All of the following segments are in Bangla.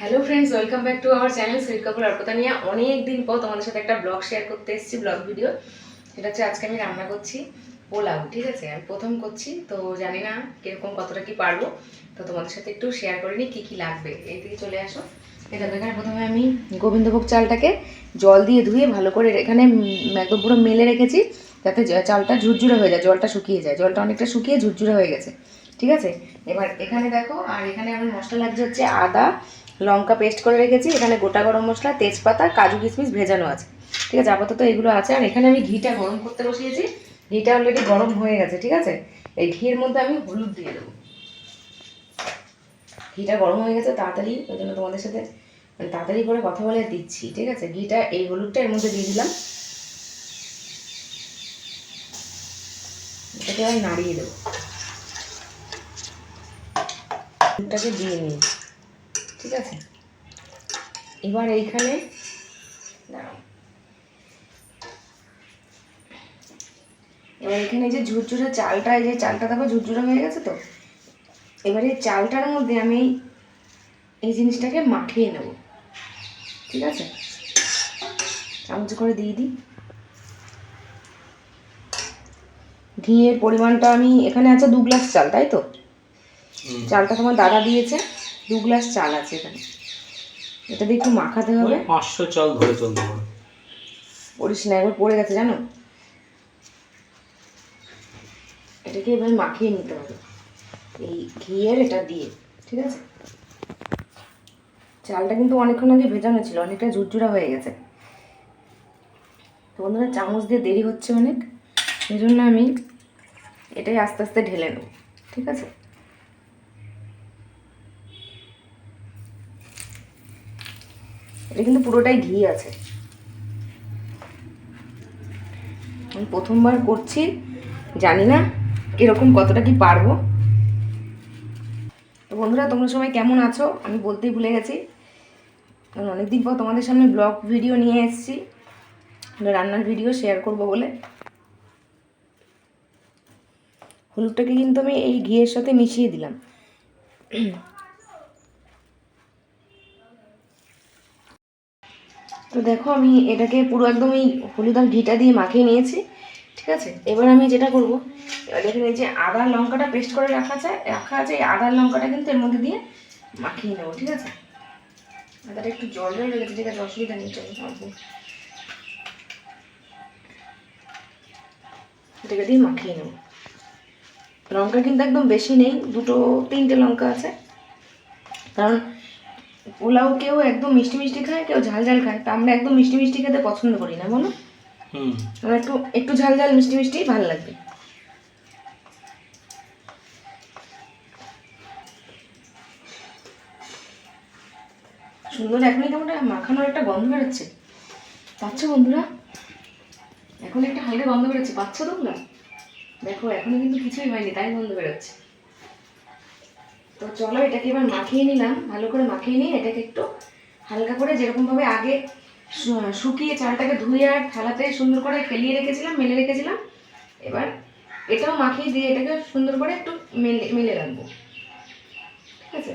Hello friends welcome back to our channel sweet Kapoor Arpita নিয়ে অনেক দিন পর তোমাদের সাথে একটা ব্লগ শেয়ার করতে এসেছি ব্লগ ভিডিও সেটা হচ্ছে আজকে আমি রান্না করছি পোলাও, ঠিক আছে? আমি প্রথম করছি, তো জানি না কীরকম কতটা কি পারব। তো তোমাদের সাথে একটু শেয়ার করে নিই কী কী লাগবে। এই দিকে চলে আসো। এটা এখানে প্রথমে আমি গোবিন্দভোগ চালটাকে জল দিয়ে ধুয়ে ভালো করে এখানে একদম পুরো মেলে রেখেছি, যাতে চালটা ঝুরঝুরে হয়ে যায়, জলটা শুকিয়ে যায়। জলটা অনেকটা শুকিয়ে ঝুরঝুরে হয়ে গেছে, ঠিক আছে? এবার এখানে দেখো, আর এখানে আমার মশলা লাগছে হচ্ছে আদা লঙ্কা পেস্ট করে রেখেছি, এখানে গোটা গরম মশলা, তেজপাতা, কাজু কিশমিশ ভেজানো আছে। ঠিক আছে, আপাতত এগুলো আছে, আর এখানে আমি ঘিটা গরম করতে বসিয়েছি। ঘিটা অলরেডি গরম হয়ে গেছে, ঠিক আছে? এই ঘিয়ের মধ্যে আমি হলুদ দিয়ে দেবো। ঘিটা গরম হয়ে গেছে, তাড়াতাড়ি, ওই জন্য তোমাদের সাথে মানে তাড়াতাড়ি করে কথা বলে দিচ্ছি, ঠিক আছে? ঘিটা এই হলুদটা এর মধ্যে দিয়ে দিলাম। এটাকে আমি নাড়িয়ে দেবো। হলুদটাকে দিয়ে নিই ঠিক আছে? এবার এইখানে এবার এখানে এই যে ঝুরঝুরে চালটা এই যে চালটা দেখো ঝুরঝুরে হয়ে গেছে তো? এবার এই চালটার মধ্যে আমি এই- এই জিনিসটাকে মাখিয়ে নেব। ঠিক আছে? চামচ করে দিয়ে দিই। ঘিয়ের পরিমাণটা আমি এখানে আছে দু গ্লাস চাল তাই তো? চালটা তোমার দাদা দিয়েছে। দু গ্লাস চাল আছে এখানে। এটা দিয়ে একটু মাখাতে হবে। ওই পাঁচশো চাল ধরে চলতে পারো পড়িস না একবার পড়ে গেছে জানো? এটাকে এবার মাখিয়ে নিতে হবে। এই ঘিয়ের এটা দিয়ে ঠিক আছে? চালটা কিন্তু অনেকক্ষণ আগে ভেজানো ছিল অনেকটা ঝুরঝুরা হয়ে গেছে। তো বন্ধুরা চামচ দিয়ে দেরি হচ্ছে অনেক। সেই জন্য আমি এটাই আস্তে আস্তে ঢেলে নেব ঠিক আছে? এটা কিন্তু পুরোটাই ঘি আছে। আমি প্রথমবার করছি, জানি না কীরকম কতটা কি পারব। তো বন্ধুরা, তোমরা সবাই কেমন আছো? আমি বলতেই ভুলে গেছি। কারণ অনেকদিন পর তোমাদের সামনে ব্লগ ভিডিও নিয়ে এসেছি। রান্নার ভিডিও শেয়ার করব বলে। হলুদটাকে কিন্তু আমি এই ঘিয়ের সাথে মিশিয়ে দিলাম। তো দেখো আমি এটাকে পুরো একদম এই হলুদ আর ঘিটা দিয়ে মাখিয়ে নিয়েছি, ঠিক আছে? এবার আমি যেটা করব, এবার দেখেন এই যে আদা লঙ্কাটা পেস্ট করে রাখা আছে রাখা আছে, এই আদার লঙ্কাটা কিন্তু এর মধ্যে দিয়ে মাখিয়ে নেব, ঠিক আছে? আদাটা একটু জল জল লেগেছে, ঠিক আছে? অসুবিধা নেই, চলো অল্প এটাকে দিয়ে মাখিয়ে নেব। লঙ্কা কিন্তু একদম বেশি নেই, দুটো তিনটে লঙ্কা আছে। কারণ পোলাও কেউ একদম মিষ্টি মিষ্টি খায় কেউ ঝাল ঝাল খায়। তা আমরা একদম মিষ্টি মিষ্টি খেতে পছন্দ করি না বলো? হুম। আমার একটু একটু ঝাল ঝাল মিষ্টি মিষ্টি ভালো লাগবে। সুন্দর এখনই কেমন মাখানোর একটা গন্ধ বেরোচ্ছে। পাচ্ছ বন্ধুরা? এখন একটা হালকা গন্ধ বেরোচ্ছে। পাচ্ছ তোমরা? দেখো এখনও কিন্তু কিছুই হয়নি তাই গন্ধ বেরোচ্ছে। তো চলো এটাকে এবার মাখিয়ে নিলাম, ভালো করে মাখিয়ে নিয়ে এটাকে একটু হালকা করে যেরকমভাবে আগে শুকিয়ে চালটাকে ধুয়ে আর থালাতে সুন্দর করে ফেলিয়ে রেখেছিলাম, মেলে রেখেছিলাম, এবার এটাও মাখিয়ে দিয়ে এটাকে সুন্দর করে একটু মেলে মেলে রাখব। ঠিক আছে?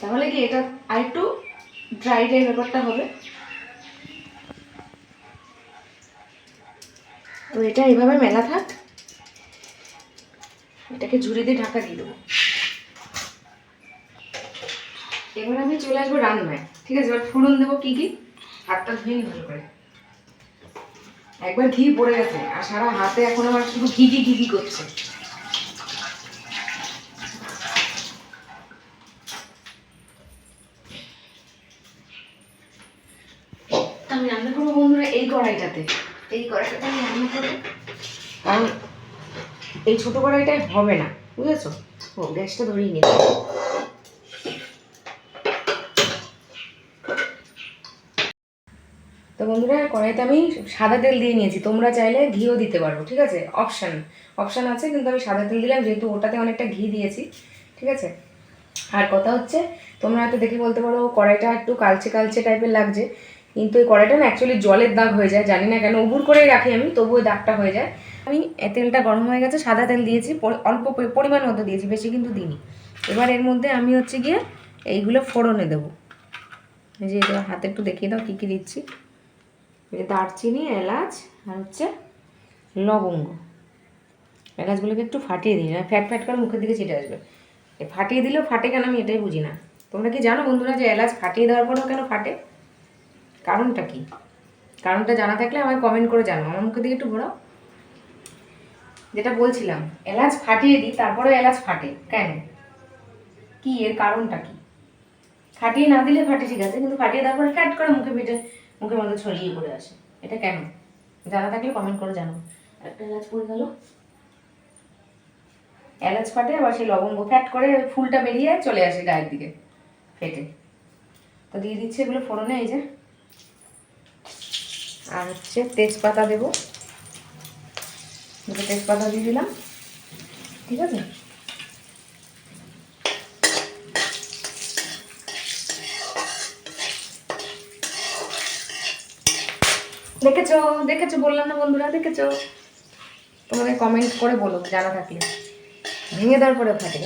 তাহলে কি এটা আর একটু ড্রাই ড্রাই ব্যাপারটা হবে? তো এটা এভাবে মেলা থাক। এটাকে ঝুড়ি দিয়ে ঢাকা দিয়ে দেবো। এবার আমি চলে আসব রান্নায়, ঠিক আছে? এবার ফোড়ন দেবো কি কি? হাতটা ধুয়ে নি ভালো করে। একবার ঘি পড়ে গেছে, আর সারা হাতে এখন আমার শুধু ঘি ঘি ঘি ঘি করছে। আমি রান্না করব বন্ধুরা এই কড়াইটাতে। এই কড়াইটাতে আমি রান্না করব। কারণ এই ছোট কড়াইটায় হবে না, বুঝেছ? ও, গ্যাসটা ধরিয়ে নিতে তো বন্ধুরা, কড়াইতে আমি সাদা তেল দিয়ে নিয়েছি। তোমরা চাইলে ঘিও দিতে পারো, ঠিক আছে? অপশান অপশান আছে, কিন্তু আমি সাদা তেল দিলাম, যেহেতু ওটাতে অনেকটা ঘি দিয়েছি, ঠিক আছে? আর কথা হচ্ছে, তোমরা হয়তো দেখে বলতে পারো, কড়াইটা একটু কালচে কালচে টাইপের লাগছে। কিন্তু এই কড়াইটা না অ্যাকচুয়ালি জলের দাগ হয়ে যায়, জানি না কেন, উবুর করেই রাখি আমি, তবুও দাগটা হয়ে যায়। আমি তেলটা গরম হয়ে গেছে, সাদা তেল দিয়েছি অল্প পরি- পরিমাণ মতো দিয়েছি, বেশি কিন্তু দিইনি। এবার এর মধ্যে আমি হচ্ছে গিয়ে এইগুলো ফোড়নে দেবো। যে এটা হাতে একটু দেখিয়ে দাও কী কী দিচ্ছি। দারচিনি, এলাচ আর হচ্ছে লবঙ্গ। এলাচগুলোকে একটু ফাটিয়ে দিই, না ফ্যাট ফ্যাট করে মুখের দিকে ছিটে আসবে। ফাটিয়ে দিলেও ফাটে কেন আমি এটাই বুঝি না। তোমরা কি জানো বন্ধুরা যে এলাচ ফাটিয়ে দেওয়ার পরেও কেন ফাটে? কারণটা কি? কারণটা জানা থাকলে আমায় কমেন্ট করে জানো আমার মুখের দিকে একটু ঘোরাও। যেটা বলছিলাম এলাচ ফাটিয়ে দিই তারপরে এলাচ ফাটে কেন? কি এর কারণটা কি? ফাটিয়ে না দিলে ফাটে ঠিক আছে কিন্তু ফাটিয়ে দেওয়ার পরে ফ্যাট করে মুখে পিঠে মুখের মধ্যে ছড়িয়ে পড়ে আসে। এটা কেন? জানা থাকলে কমেন্ট করে জানো একটা এলাচ পড়ে গেল। এলাচ ফাটে আবার সেই লবঙ্গ ফ্যাট করে ফুলটা বেরিয়ে চলে আসে গায়ের দিকে ফেটে। তো দিয়ে দিচ্ছি এগুলো ফোড়নে এই যে। আর হচ্ছে তেজপাতা দেবো। দুটো তেজপাতা দিয়ে দিলাম। ঠিক আছে? দেখেছ? দেখেছ? বললাম না বন্ধুরা, দেখেছ? তোমাদের কমেন্ট করে বলো জানা থাকলে ভেঙে দেওয়ার পরে গেল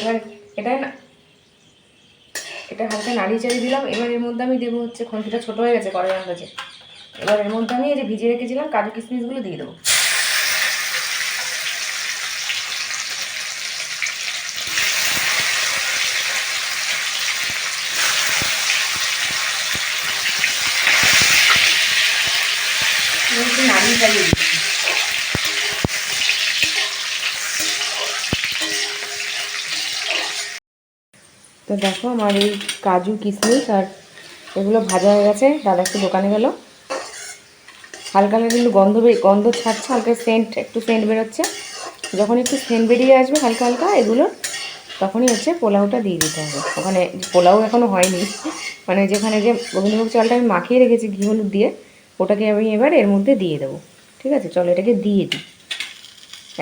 এবার এটাই না এটা হালকা নাড়িয়ে চাড়িয়ে দিলাম। এবার এর মধ্যে আমি দেবো হচ্ছে খন্তিটা ছোটো হয়ে গেছে কড়াই আন্দাজে। এবার এর মধ্যে আমি এই যে ভিজিয়ে রেখেছিলাম কাজু কিশমিশগুলো দিয়ে দেবো। নাড়িয়ে চাড়িয়ে দিচ্ছি তো দেখো আমার এই কাজু, কিশমিশ আর এগুলো ভাজা হয়ে গেছে। দাদা একটু দোকানে গেল। হালকা হালকা কিন্তু গন্ধ গন্ধ ছাড়ছে, হালকা সেন্ট একটু সেন্ট বেরোচ্ছে। যখন একটু সেন্ট বেরিয়ে আসবে হালকা হালকা, এগুলো তখনই হচ্ছে পোলাওটা দিয়ে দিতে হবে। ওখানে পোলাও এখনও হয়নি। মানে যেখানে যে গোবিন্দভোগ চালটা আমি মাখিয়ে রেখেছি ঘি হলুদ দিয়ে, ওটাকে আমি এবার এর মধ্যে দিয়ে দেবো। ঠিক আছে? চলো এটাকে দিয়ে দিই।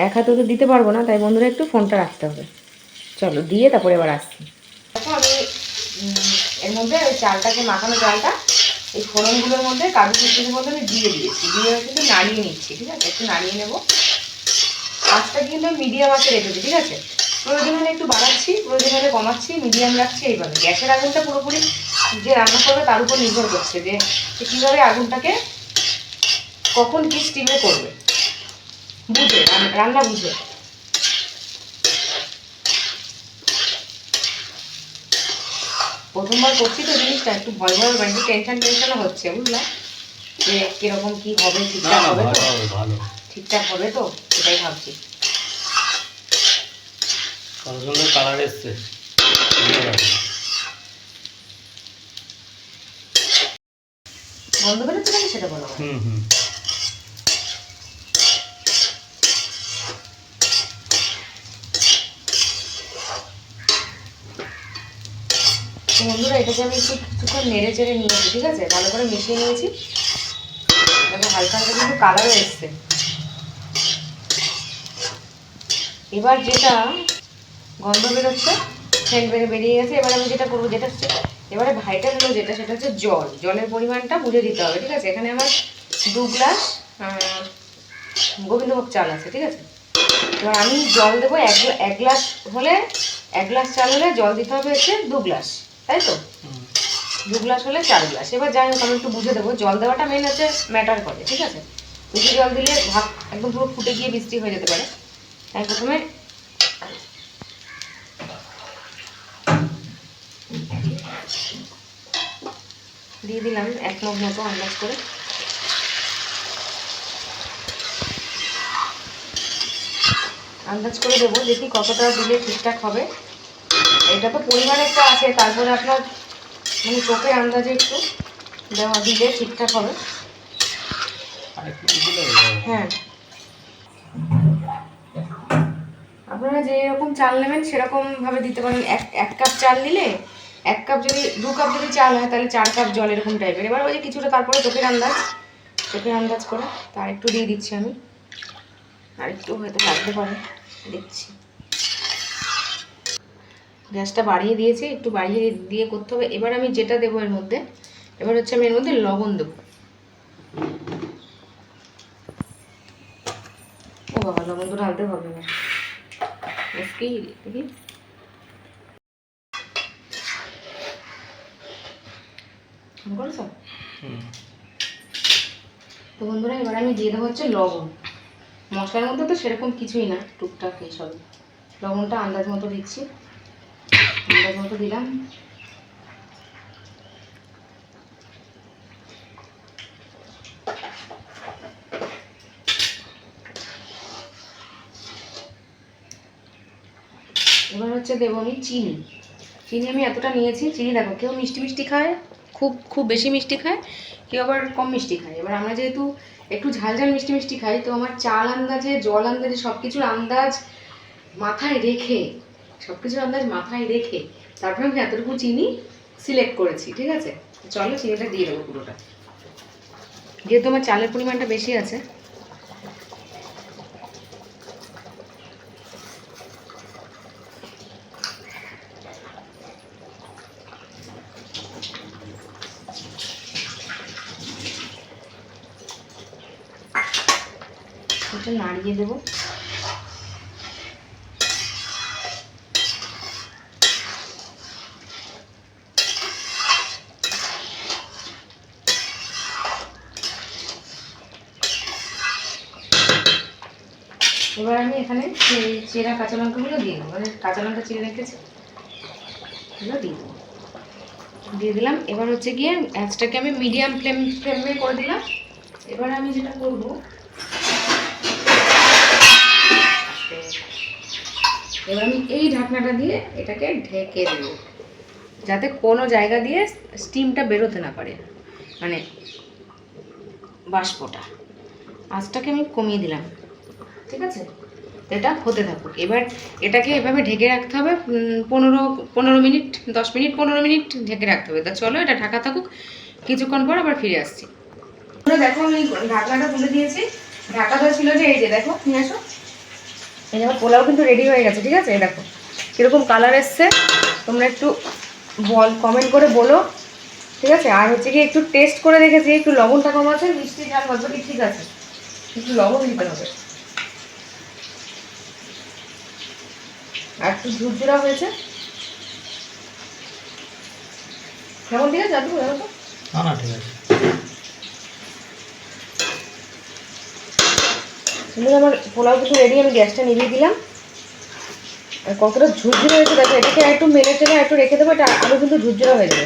এক হাতে তো দিতে পারব না, তাই বন্ধুরা একটু ফোনটা রাখতে হবে। চলো, দিয়ে তারপরে এবার আসছি। দেখো আমি এর মধ্যে ওই চালটাকে মাখানো চালটা, এই ফোড়নগুলোর মধ্যে কাজু কিশমিশের মধ্যে আমি দিয়ে দিয়েছি। দিয়ে একটু নাড়িয়ে নিচ্ছি, ঠিক আছে? একটু নাড়িয়ে নেব। আঁচটা কিন্তু মিডিয়াম আঁচে রেখেছি, ঠিক আছে? প্রয়োজন হলে একটু বাড়াচ্ছি, প্রয়োজন হলে কমাচ্ছি, মিডিয়াম রাখছি এইভাবে। গ্যাসের আগুনটা পুরোপুরি যে রান্না করবে তার উপর নির্ভর করছে যে কীভাবে আগুনটাকে কখন কি স্টিমে করবে। বুঝে, রান্না বুঝে। প্রথমবার করছি তো জিনিসটা একটু ভয় ভয় একটু টেনশন টেনশনও হচ্ছে বুঝলা? যে কীরকম কি হবে ঠিকঠাক হবে তো? ঠিকঠাক হবে তো? সেটাই ভাবছি। কত সুন্দর কালার এসছে। বেরোচ্ছে নাকি সেটা বলো হুম হুম। তো বন্ধুরা, এটাকে আমি একটু কিছুক্ষণ নেড়ে চেড়ে নিয়েছি, ঠিক আছে? ভালো করে মিশিয়ে নিয়েছি। দেখো হালকা হালকা কিন্তু কালারও এসছে। এবার যেটা গন্ধ বেরোচ্ছে সেন্ট বেড়ে বেরিয়ে গেছে, এবার আমি যেটা করব, যেটা হচ্ছে এবারে ভাইটাল হলো যেটা, সেটা হচ্ছে জল। জলের পরিমাণটা বুঝে দিতে হবে, ঠিক আছে? এখানে আমার দু গ্লাস গোবিন্দভোগ চাল আছে, ঠিক আছে? এবার আমি জল দেবো এক এক গ্লাস হলে এক গ্লাস চাল হলে জল দিতে হবে হচ্ছে দু গ্লাস তাই তো? দু গ্লাস হলে চার গ্লাস। এবার যাই হোক, আমি একটু বুঝে দেবো। জল দেওয়াটা মেন হচ্ছে ম্যাটার করে, ঠিক আছে? বেশি জল দিলে ভাত একদম পুরো ফুটে গিয়ে বৃষ্টি হয়ে যেতে পারে। তাই প্রথমে দিয়ে দিলাম এক মগ মতো আন্দাজ করে। আন্দাজ করে দেবো, দেখি কতটা দিলে ঠিকঠাক হবে। এটা তো পরিমাণ একটা আছে, তারপরে আপনার মানে চোখের আন্দাজে একটু দেওয়া দিলে ঠিকঠাক হবে। হয়ে। আপনারা যেরকম চাল নেবেন সেরকম ভাবে দিতে পারেন। এক এক কাপ চাল নিলে, এক কাপ যদি, দু কাপ যদি চাল হয়, তাহলে চার কাপ জল এরকম টাইপের এবার ওই যে কিছুটা তারপরে চোখের আন্দাজ চোখের আন্দাজ করে, তার একটু দিয়ে দিচ্ছি আমি। আর একটু হয়তো লাগতে পারে, দেখছি। গ্যাসটা বাড়িয়ে দিয়েছি একটু বাড়িয়ে দিয়ে করতে হবে। এবার আমি যেটা দেবো এর মধ্যে এবার হচ্ছে আমি এর মধ্যে লবণ দেবো। ও বাবা লবণ তো ঢালতে হবে না মুশকিল দেখি করেছ? তো বন্ধুরা এবার আমি দিয়ে দেবো হচ্ছে লবণ। মশলার মধ্যে তো সেরকম কিছুই না টুকটাক এইসব লবণটা আন্দাজ মতো দিচ্ছি। আন্দাজ মতো দিলাম। এবার হচ্ছে দেবো আমি চিনি। চিনি আমি এতটা নিয়েছি, চিনি দেখো, কেউ মিষ্টি মিষ্টি খায়, খুব খুব বেশি মিষ্টি খায়, কেউ আবার কম মিষ্টি খায়। এবার আমরা যেহেতু একটু ঝাল ঝাল মিষ্টি মিষ্টি খাই, তো আমার চাল আন্দাজে, জল আন্দাজে সব কিছুর আন্দাজ মাথায় রেখে সব কিছুর আন্দাজ মাথায় রেখে তারপরে আমি এতটুকু চিনি সিলেক্ট করেছি, ঠিক আছে? চলো চিনিটা দিয়ে দেবো পুরোটা। যেহেতু আমার চালের পরিমাণটা বেশি আছে। নাড়িয়ে দেবো এবার আমি এখানে চেরা কাঁচা লঙ্কাগুলো দিয়ে দেবো। মানে কাঁচা লঙ্কা চিড়ে রেখেছি, এগুলো দিয়ে দেবো। দিয়ে দিলাম। এবার হচ্ছে গিয়ে অ্যাঁচটাকে আমি মিডিয়াম ফ্লেম, ফ্লেমে করে দিলাম। এবার আমি যেটা করব, এবার আমি এই ঢাকনাটা দিয়ে এটাকে ঢেকে দেবো, যাতে কোনো জায়গা দিয়ে স্টিমটা বেরোতে না পারে মানে বাষ্পটা। আঁচটাকে আমি কমিয়ে দিলাম। ঠিক আছে? এটা হতে থাকুক। এবার এটাকে এভাবে ঢেকে রাখতে হবে পনেরো পনেরো মিনিট, দশ মিনিট, পনেরো মিনিট ঢেকে রাখতে হবে। তা চলো এটা ঢাকা থাকুক, কিছুক্ষণ পর আবার ফিরে আসছি। দেখো আমি ঢাকনাটা তুলে দিয়েছি। ঢাকাটা ছিল যে এই যে, দেখো, নিয়ে আসো। এই দেখো, পোলাও কিন্তু রেডি হয়ে গেছে, ঠিক আছে? দেখো, কীরকম কালার এসছে। তোমরা একটু বল কমেন্ট করে বলো, ঠিক আছে? আর হচ্ছে কি, একটু টেস্ট করে দেখেছি, একটু লবণটা কম আছে, মিষ্টি ঝাল হয়তো ঠিক আছে। একটু লবণ দিতে হবে। আর একটু ঝুরঝুরা হয়েছে। কেমন ঠিক আছে বলো তো? না না ঠিক আছে। সুন্দর আমার পোলাও কিছু রেডি আমি গ্যাসটা নিভিয়ে দিলাম। আর কতটা ঝুরঝুরে হয়েছে দেখো এটাকে একটু মেলে টেলে একটু রেখে দেবো এটা আরও কিন্তু ঝুরঝুরা হয়ে যাবে।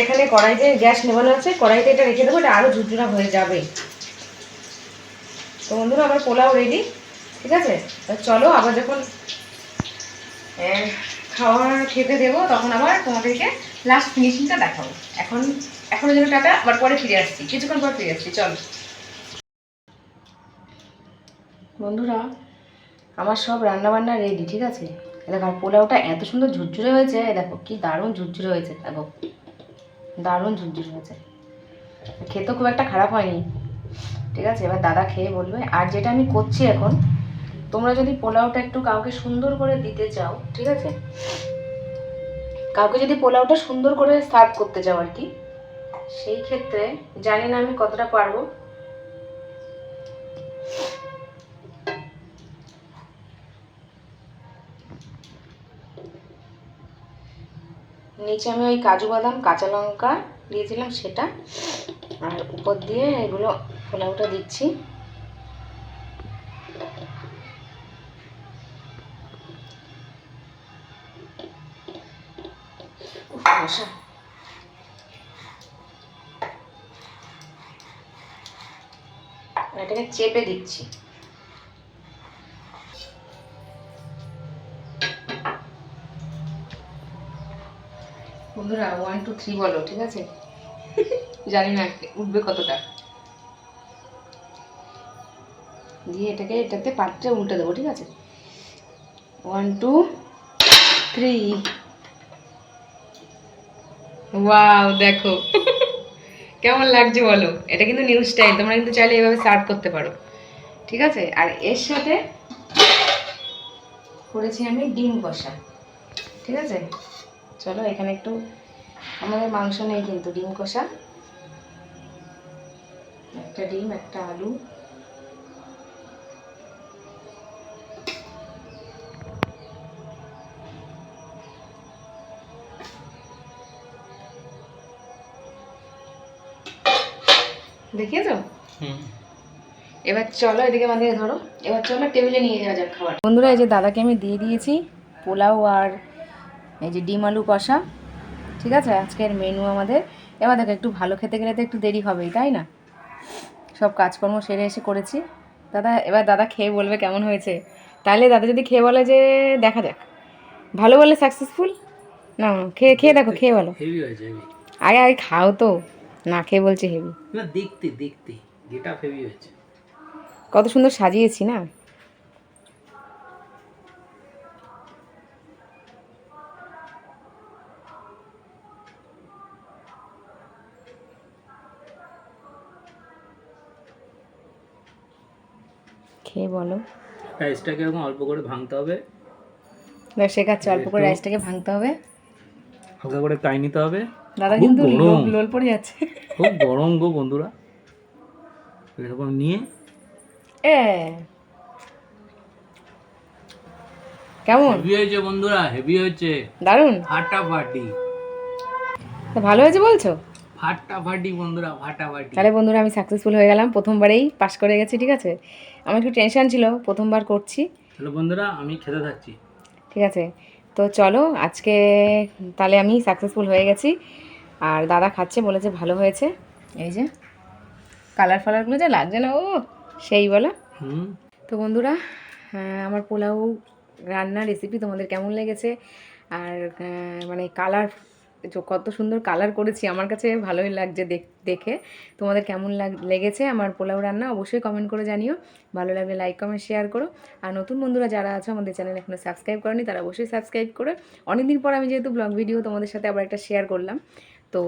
এখানে কড়াইতে গ্যাস নেবানো আছে কড়াইতে এটা রেখে দেবো এটা আরও ঝুরঝুরা হয়ে যাবে। তো বন্ধুরা আমার পোলাও রেডি ঠিক আছে? চলো আবার যখন খাওয়ার খেতে দেবো, তখন আবার তোমাদেরকে লাস্ট ফিনিশিংটা দেখাবো। এখন, এখনও যেন টাটা, আবার পরে ফিরে আসছি। কিছুক্ষণ পর ফিরে আসছি, চলো। বন্ধুরা, আমার সব রান্না বান্না রেডি ঠিক আছে? দেখো, আর পোলাওটা এত সুন্দর ঝুরঝুরে হয়েছে দেখো, কি দারুণ ঝুরঝুরে হয়েছে দেখো। দারুণ ঝুরঝুরে হয়েছে। খেতেও খুব একটা খারাপ হয়নি। ঠিক আছে, এবার দাদা খেয়ে বলবে, আর যেটা আমি করছি এখন তোমরা যদি পোলাওটা একটু কাউকে সুন্দর করে দিতে চাও, ঠিক আছে? কাউকে যদি পোলাওটা সুন্দর করে সার্ভ করতে চাও আর কি, সেই ক্ষেত্রে জানি না আমি কতটা পারব। নিচে আমি ওই কাজু বাদাম, কাঁচা লঙ্কা দিয়েছিলাম সেটা, আর উপর দিয়ে এগুলো পোলাওটা দিচ্ছি। চেপে দিচ্ছি। বন্ধুরা ওয়ান টু থ্রি বলো, ঠিক আছে? জানি না, উঠবে কতটা। দিয়ে এটাকে, এটাতে পাত্রে উল্টে দেবো, ঠিক আছে? ওয়ান টু থ্রি ওয়াও দেখো। কেমন লাগছে বলো? এটা কিন্তু নিউ স্টাইল তোমরা কিন্তু চাইলে এভাবে সার্ভ করতে পারো। ঠিক আছে? আর এর সাথে করেছি আমি ডিম কষা। ঠিক আছে? চলো, এখানে একটু আমাদের মাংস নেই কিন্তু ডিম কষা। একটা ডিম, একটা আলু। দেখিয়েছো? হুম। এবার চলো এদিকে আমাদের ধরো। এবার চলো টেবিলে নিয়ে যাওয়া যাক খাবার। বন্ধুরা এই যে দাদাকে আমি দিয়ে দিয়েছি পোলাও আর এই যে ডিম আলু কষা। ঠিক আছে? আজকের মেনু আমাদের। এবার দেখো একটু ভালো খেতে গেলে তো একটু দেরি হবেই তাই না? সব কাজকর্ম সেরে এসে করেছি। দাদা এবার দাদা খেয়ে বলবে কেমন হয়েছে। তাহলে দাদা যদি খেয়ে বলে যে দেখা যাক। ভালো বলে সাকসেসফুল না খেয়ে খেয়ে দেখো খেয়ে বলো। আগে আগে খাও তো। না খেয়ে বলছে হেভি না দেখতে দেখতে গেটা হেভি হয়েছে। কত সুন্দর সাজিয়েছি না? খেয়ে বলো। রাইসটাকে এরকম অল্প করে ভাঙতে হবে। শেখাচ্ছে অল্প করে রাইসটাকে ভাঙতে হবে। হালকা করে কাই নিতে হবে। দাদা কিন্তু। লোল- পড়ে যাচ্ছে। খুব গরম গো বন্ধুরা। এরকম নিয়ে। এ। কেমন? হেভি হয়েছে বন্ধুরা হেভি হয়েছে। দারুণ? ফাটাফাটি। তা ভালো হয়েছে বলছো? ফাটাফাটি বন্ধুরা ফাটাফাটি। তাহলে বন্ধুরা আমি সাকসেসফুল হয়ে গেলাম প্রথমবারেই পাস করে গেছি ঠিক আছে? আমার একটু টেনশন ছিল প্রথমবার করছি। তাহলে বন্ধুরা আমি খেতে থাকছি। ঠিক আছে। তো চলো আজকে তাহলে আমি সাকসেসফুল হয়ে গেছি। আর দাদা খাচ্ছে বলেছে ভালো হয়েছে। এই যে কালার ফালারগুলো যে লাগছে না ও সেই বলো। তো বন্ধুরা আমার পোলাও রান্নার রেসিপি তোমাদের কেমন লেগেছে? আর মানে কালার কত সুন্দর কালার করেছি আমার কাছে ভালোই লাগছে দেখ- তোমাদের কেমন লাগ- লেগেছে আমার পোলাও রান্না অবশ্যই কমেন্ট করে জানিও। ভালো লাগলে লাইক কমেন্ট শেয়ার করো। আর নতুন বন্ধুরা যারা আছো আমাদের চ্যানেল এখনও সাবস্ক্রাইব করেনি তারা অবশ্যই সাবস্ক্রাইব করে। অনেকদিন পর আমি যেহেতু ব্লগ ভিডিও তোমাদের সাথে আবার একটা শেয়ার করলাম। তো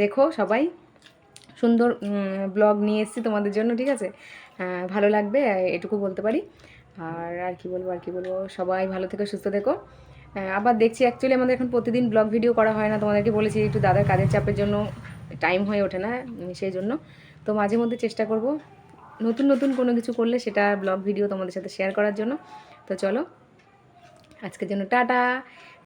দেখো সবাই, সুন্দর ব্লগ নিয়ে এসেছি তোমাদের জন্য, ঠিক আছে? ভালো লাগবে, এটুকু বলতে পারি। আর আর কি বলব, আর কি বলব? সবাই ভালো থেকো, সুস্থ থেকো। আবার দেখছি অ্যাকচুয়ালি আমাদের এখন প্রতিদিন ব্লগ ভিডিও করা হয় না, তোমাদেরকে বলেছি একটু দাদার কাজের চাপের জন্য টাইম হয়ে ওঠে না, সেই জন্য। তো মাঝে মধ্যে চেষ্টা করব, নতুন নতুন কোনো কিছু করলে সেটা ব্লগ ভিডিও তোমাদের সাথে শেয়ার করার জন্য। তো চলো, আজকের জন্য টাটা।